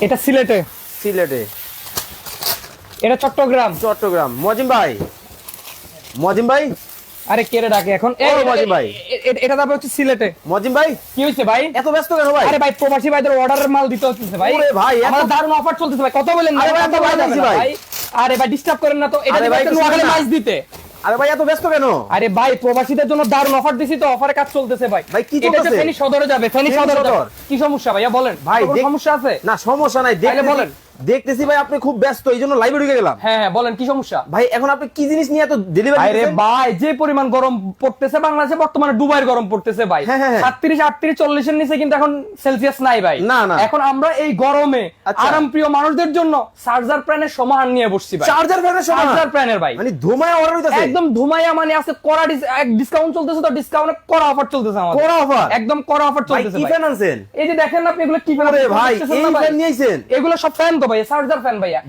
এটা সিলেটে। সিলেটে। এটা চট্টগ্রাম। চট্টগ্রাম। মজিম ভাই। মজিম ভাই? আরে কে ডাকে এখন? বাজি ভাই। এটা তারপর হচ্ছে সিলেটে। মজিম ভাই? কি হয়েছে ভাই? এত ব্যস্ত কেন ভাই? আরে ভাই প্রবাসী ভাইদের অর্ডারের মাল দিতে হচ্ছে ভাই। ওরে ভাই, আমাদের দারুণ অফার চলতেছে ভাই। কত বলেন না আরে ভাই, আরে ভাই ডিস্টার্ব করেন না তো। এটা আরে ভাই, নোয়াখালী। মাছ দিতে। আরে ভাই এত ব্যস্ত কেন আরে ভাই প্রবাসীদের জন্য দারুণ অফার দিছি তো অফারে কাজ চলতেছে ভাই ভাই, কি চলতেছে? ফেনী সদরে যাবে ফেনী সদরে? কি সমস্যা ভাইয়া বলেন ভাই, সমস্যা আছে না সমস্যা নাই তাহলে বলেন। দেখতেছি ভাই আপনি খুব ব্যস্ত এই জন্য লাইভে ঢুকে গেলাম। হ্যাঁ হ্যাঁ বলেন কি সমস্যা? ভাই এখন আপনি কি জিনিস নিয়ে এত ডেলিভারি আরে ভাই যে পরিমাণ গরম পড়তেছে বাংলাদেশে বর্তমানে দুবাইয়ের গরম পড়তেছে ভাই। হ্যাঁ, হ্যাঁ, হ্যাঁ। সাতত্রিশ আটত্রিশ চল্লিশের নিচে কিন্তু এখন সেলসিয়াস নাই ভাই। না, না। এখন আমরা এই গরমে আচ্ছা। আরাম প্রিয় মানুষদের জন্য চার্জার প্যানের সমাহার নিয়ে বসছি ভাই। চার্জার ফ্যানের সময় চার্জার প্যানের ভাই। মানে ধুমায় অর্ডার হইতাছে? একদম ধুমাইয়া মানে আছে কড়া ডিসকাউন্ট চলতেছে তো ডিসকাউন্টে কড়া অফার চলতেছে আমাদের। কড়া offer? একদম কড়া অফার চলতেছে ভাই। কি ফ্যান আনছেন? এই যে দেখেন না আপনি এগুলো কি ফ্যান ভাই এই ফ্যান নিয়েছেন। এগুলো সব ফ্যান তো ভাই চার্জার ফ্যান ভাইয়া।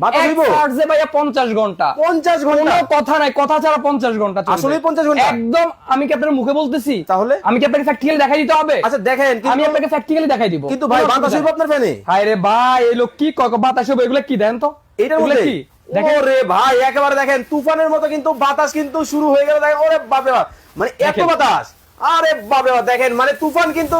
চার্জে ভাইয়া পঞ্চাশ ঘণ্টা। 50 ঘণ্টা? কথা নাই কথা ছাড়া পঞ্চাশ ঘণ্টা। আসলেই 50 ঘণ্টা? একদম আমি কি আপনার মুখে বলতেছি? তাহলে? আমি কি আপনাকে প্র্যাকটিক্যালি দেখাই দিতে হবে? আচ্ছা দেখেন আমি কিন্তু আপনাকে প্র্যাকটিক্যালি দেখাই দিব। কিন্তু ভাই বাতাস হইব আপনার ফ্যানে। হায় রে ভাই এই লোক কি বাতাস এগুলো কি দেন তো? এগুলো মধ্যে? কি? ওরে ভাই একেবারে দেখেন তুফানের মতো কিন্তু বাতাস কিন্তু শুরু হয়ে গেল দেখেন ওরে বাপ। মানে এত বাতাস। আরে দেখেন মানে তুফান কিন্তু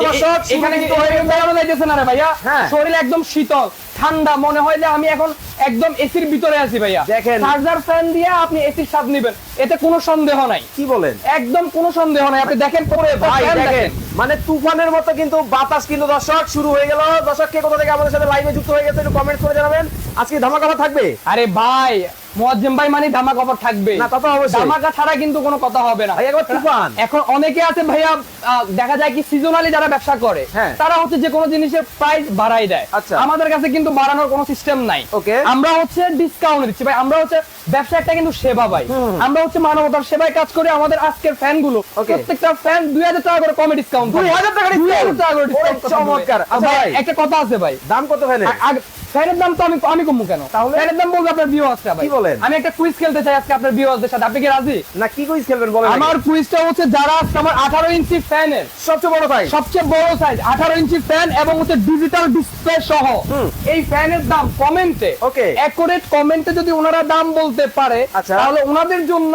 এখানে হয়ে গেছে। না রে ভাইয়া। শরীর একদম শীতল ঠান্ডা মনে হয় যে আমি এখন একদম এসির ভিতরে আছি ভাইয়া। দেখেন। চার্জার ফ্যান দিয়ে আপনি এসির স্বাদ নেবেন এতে কোনো সন্দেহ নাই। কি বলেন? একদম কোনো সন্দেহ নাই। আপনি দেখেন পরে ভাই দেখেন মানে তুফানের মতো কিন্তু বাতাস কিন্তু দর্শক শুরু হয়ে গেল। দর্শক কে কোথা থেকে আমাদের সাথে লাইভে যুক্ত হয়ে গেছে একটু কমেন্ট করে জানাবেন। আজকে ধামাকা থাকবে? আরে ভাই মোয়াজ্জেম ভাই মানে ধামাকা অফার থাকবে না, তা অবশ্যই। ধামাকা ছাড়া কিন্তু কোনো কথা হবে না একবার তুফান। এখন অনেকে আছে ভাইয়া দেখা যায় কি সিজনালি যারা ব্যবসা করে হ্যাঁ। তারা হচ্ছে যে কোনো জিনিসের প্রাইস বাড়াই দেয় আচ্ছা। আমাদের কাছে কিন্তু বাড়ানোর কোনো সিস্টেম নাই Okay. আমরা হচ্ছে ডিসকাউন্ট দিচ্ছি ভাই আমরা হচ্ছে ব্যবসা কিন্তু সেবা ভাই আমরা হচ্ছে মানবতার সেবায় কাজ করে আমাদের আজকের ফ্যানগুলো প্রত্যেকটা ফ্যান দুই হাজার টাকা করে কমে ডিসকাউন্ট 2000 টাকা টাকা করে ডিসকাউন্ট চমৎকার। আচ্ছা, ভাই। একটা কথা আছে ভাই দাম কত ফ্যানের ফ্যানের দাম তো আমি আমি কমবো কেন? তাহলে? ফ্যানের দাম বলব আপনার ভিউ আসছে ভাই। কি বলেন? আমি একটা কুইজ খেলতে চাই আজকে আপনার ভিউয়ারদের সাথে। আপনি কি রাজি? না কি কইস খেলবেন বলেন আমার কুইজটা হচ্ছে যারা আজকে আমার 18 ইঞ্চি ফ্যানের সবচেয়ে বড় ভাই সবচেয়ে বড় সাইজ 18 ইঞ্চি ফ্যান এবং হচ্ছে ডিজিটাল ডিসপ্লে সহ। এই ফ্যানের দাম কমেন্টে Okay. অ্যাকুরেট কমেন্টে যদি ওনারা দাম বলতে পারে আচ্ছা। তাহলে ওনাদের জন্য.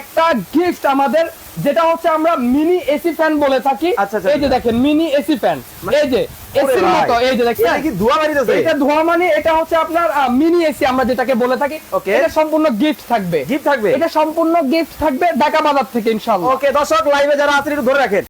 একটা গিফট আমাদের যেটা হচ্ছে আমরা মিনি এসি ফ্যান বলে থাকি। আচ্ছা, আচ্ছা, এই যে দেখেন মিনি এসি ফ্যান এই যে এসির মতো এই যে দেখছেন? এটা কি ধোয়া বাড়িতেছে এটা ধোয়া মানে এটা হচ্ছে আপনার মিনি এসি আমরা যেটাকে বলে থাকি. এটা সম্পূর্ণ গিফট থাকবে। গিফট থাকবে? এটা সম্পূর্ণ গিফট থাকবে ঢাকা বাজার থেকে ইনশাআল্লাহ। ওকে দর্শক লাইভে যারা আছেন একটু ধরে রাখেন।